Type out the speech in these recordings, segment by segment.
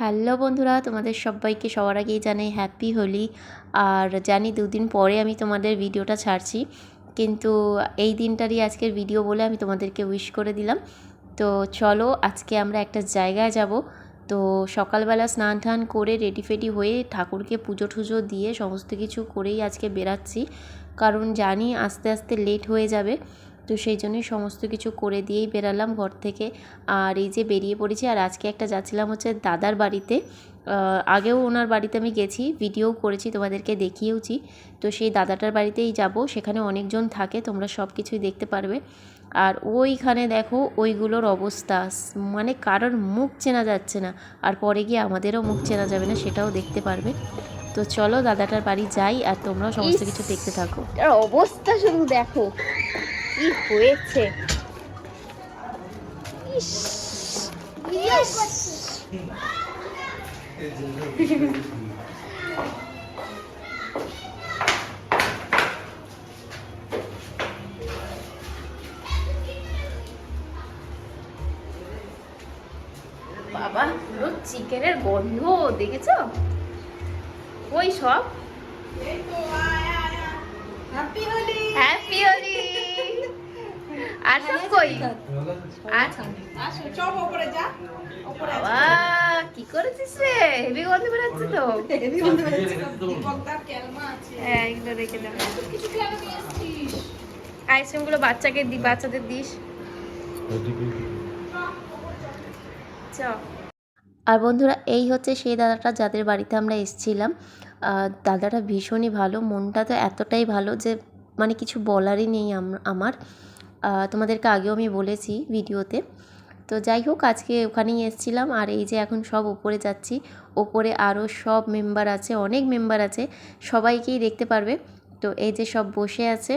Hello বন্ধুরা, তোমাদের সবাইকে সবার আগেই জানাই হ্যাপি হোলি আর জানি দুদিন পরে আমি তোমাদের ভিডিওটা ছাড়ছি, কিন্তু এই দিনটারই আজকের ভিডিও বলে আমি তোমাদেরকে উইশ করে দিলাম। তো চলো আজকে আমরা একটা জায়গায় যাব। তো সকালবেলা স্নান টান করে রেডি ফেডি হয়ে ঠাকুরকে পুজো টুজো দিয়ে সমস্ত কিছু করেই আজকে বেরাচ্ছি কারণ জানি আস্তে আস্তে লেট হয়ে যাবে। তো সেই জন্যই সমস্ত কিছু করে দিয়েই বেরালাম ঘর থেকে। আর এই যে বেরিয়ে পড়েছি আর আজকে একটা যাচ্ছিলাম হচ্ছে দাদার বাড়িতে। আগেও ওনার বাড়িতে আমি গেছি ভিডিও করেছি তোমাদেরকে দেখিয়েওছি। তো সেই দাদাটার বাড়িতেই যাব সেখানে অনেকজন থাকে তোমরা সব কিছুই দেখতে পারবে। আর ওইখানে দেখো ওইগুলোর অবস্থা মানে কারোর মুখ চেনা যাচ্ছে না। আর পরে গিয়ে আমাদেরও মুখ চেনা যাবে না সেটাও দেখতে পারবে। তো চলো দাদাটার বাড়ি যাই আর তোমরাও সমস্ত কিছু দেখতে থাকো। অবস্থা শুধু দেখো। কি হয়েছে। বাবা পুরো চিকেনের গন্ধ দেখেছ? ওই সব। হ্যাপি আর সব কই? আর বাবা কি করেছিস রে? হেভি গন্ধ বেরোচ্ছে তো। হ্যাঁ এগুলো রেখে দেবো আইসক্রিমগুলো বাচ্চাকে দি বাচ্চাদের দিস। চ। আর বন্ধুরা এই হচ্ছে সেই দাদাটা যাদের বাড়িতে আমরা এসেছিলাম। আহ, দাদাটা ভীষণই ভালো মনটা তো এতটাই ভালো যে মানে কিছু বলারই নেই আমার। তোমাদেরকে আগেও আমি বলেছি ভিডিওতে। তো যাই হোক, আজকে ওখানেই এসেছিলাম। আর এই যে এখন সব ওপরে যাচ্ছি, ওপরে আরও সব মেম্বার আছে, অনেক মেম্বার আছে, সবাইকেই দেখতে পারবে। তো এই যে সব বসে আছে।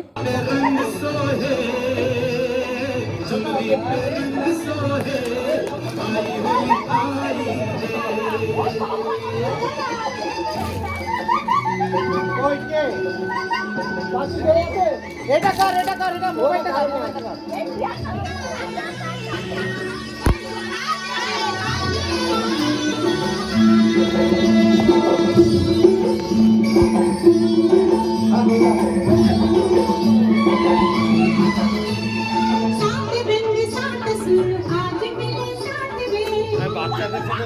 এটা কর এটা কর এটা মোবাইলটা কর মোবাইলটা কর। বাচ্চাদের সাথে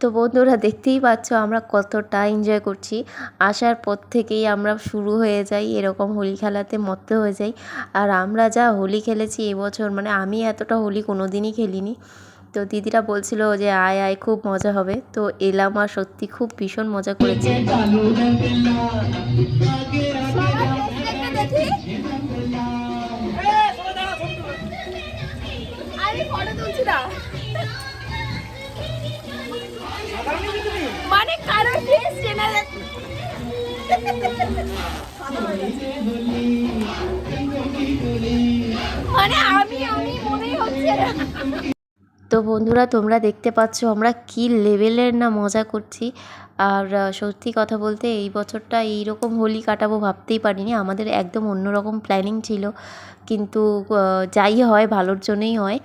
তো বন্ধুরা দেখতেই পাচ্ছ আমরা কতটা এনজয় করছি। আসার পর থেকেই আমরা শুরু হয়ে যাই, এরকম হোলি খেলাতে মত্ত হয়ে যাই। আর আমরা যা হোলি খেলেছি এবছর মানে আমি এতটা হোলি কোনো দিনই খেলিনি। তো দিদিরা বলছিল যে, আয় আয়, খুব মজা হবে। তো এলাম আর সত্যি খুব ভীষণ মজা করেছি। মানে তো বন্ধুরা, তোমরা দেখতে পাচ্ছ আমরা কি লেভেলের না মজা করছি। আর সত্যি কথা বলতে এই বছরটা এই রকম হোলি কাটাবো ভাবতেই পারিনি। আমাদের একদম অন্যরকম প্ল্যানিং ছিল। কিন্তু যাই হয়, ভালোর জন্যই হয়।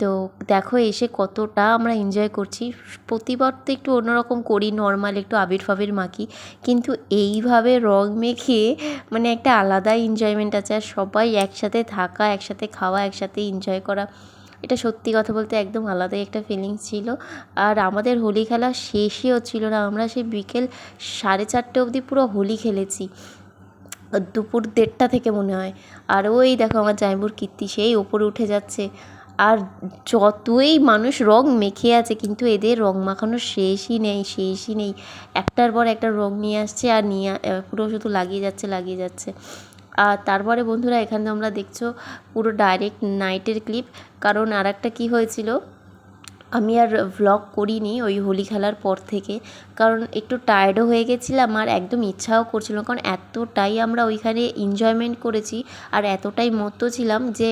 তো দেখো এসে কতটা আমরা এনজয় করছি। প্রতিবার তো একটু অন্যরকম করি নর্মাল একটু আবির ফাবির মাখি। কিন্তু এইভাবে রং মেখে মানে একটা আলাদা এনজয়মেন্ট আছে আর সবাই একসাথে থাকা, একসাথে খাওয়া, একসাথে এনজয় করা, এটা সত্যি কথা বলতে একদম আলাদাই একটা ফিলিংস ছিল। আর আমাদের হোলি খেলা শেষই হচ্ছিল না, আমরা সেই বিকেল সাড়ে চারটে অবধি পুরো হোলি খেলেছি। দুপুর দেড়টা থেকে মনে হয়। আর ওই দেখো আমার জামাইবুর কীর্তি, সেই ওপরে উঠে যাচ্ছে। আর যতই মানুষ রং মেখে আছে, কিন্তু এদের রং মাখানোর শেষই নেই শেষই নেই। একটার পর একটা রং নিয়ে আসছে আর নিয়ে পুরো শুধু লাগিয়ে যাচ্ছে লাগিয়ে যাচ্ছে। আর তারপরে বন্ধুরা, এখানে তোমরা দেখছ পুরো ডাইরেক্ট নাইটের ক্লিপ কারণ আর একটা কী হয়েছিল? আমি আর ভ্লগ করিনি ওই হোলি খেলার পর থেকে। কারণ একটু টায়ার্ডও হয়ে গেছিলাম আর একদম ইচ্ছাও করছিল না। কারণ এতটাই আমরা ওইখানে এনজয়মেন্ট করেছি আর এতটাই মত্ত ছিলাম যে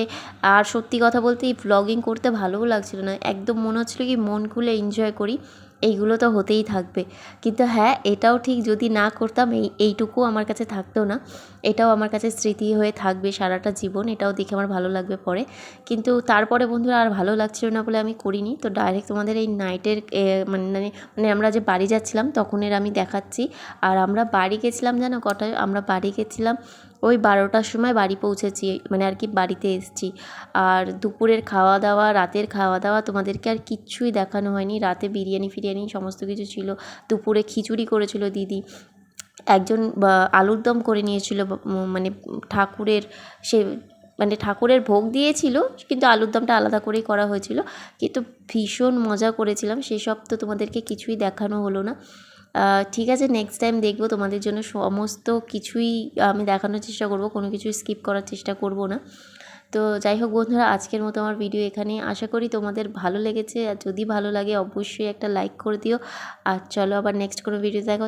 আর সত্যি কথা বলতে এই ভ্লগিং করতে ভালোও লাগছিল না। একদম মনে হচ্ছিল কি মন খুলে এনজয় করি। এইগুলো তো হতেই থাকবে। কিন্তু হ্যাঁ এটাও ঠিক যদি না করতাম এই এইটুকু আমার কাছে থাকতো না। এটাও আমার কাছে স্মৃতি হয়ে থাকবে সারাটা জীবন এটাও দেখে আমার ভালো লাগবে পরে। কিন্তু তারপরে বন্ধুরা আর ভালো লাগছিল না বলে আমি করিনি। তো ডাইরেক্ট তোমাদের এই নাইটের এ, মানে মানে আমরা যে বাড়ি যাচ্ছিলাম তখনের আমি দেখাচ্ছি। আর আমরা বাড়ি গেছিলাম জানো কটায়? আমরা বাড়ি গেছিলাম ওই বারোটার সময় বাড়ি পৌঁছেছি মানে আর কি বাড়িতে এসেছি। আর দুপুরের খাওয়া দাওয়া, রাতের খাওয়া দাওয়া তোমাদেরকে আর কিচ্ছুই দেখানো হয়নি। রাতে বিরিয়ানি ফিরিয়ানি সমস্ত কিছু ছিল। দুপুরে খিচুড়ি করেছিল দিদি। একজন আলুর দম করে নিয়েছিল মানে ঠাকুরের সে মানে ঠাকুরের ভোগ দিয়েছিল, কিন্তু আলুর দমটা আলাদা করেই করা হয়েছিল। কিন্তু ভীষণ মজা করেছিলাম। সেসব তো তোমাদেরকে কিছুই দেখানো হলো না। ঠিক আছে নেক্সট টাইম দেখব তোমাদের জন্য সমস্ত কিছুই আমি দেখানোর চেষ্টা করব, কোনো কিছুই স্কিপ করার চেষ্টা করব না। তো যাই হোক বন্ধুরা, আজকের মতো আমার ভিডিও এখানে আশা করি তোমাদের ভালো লেগেছে, আর যদি ভালো লাগে অবশ্যই একটা লাইক করে দিও। আর চলো আবার নেক্সট কোনো ভিডিও দেখা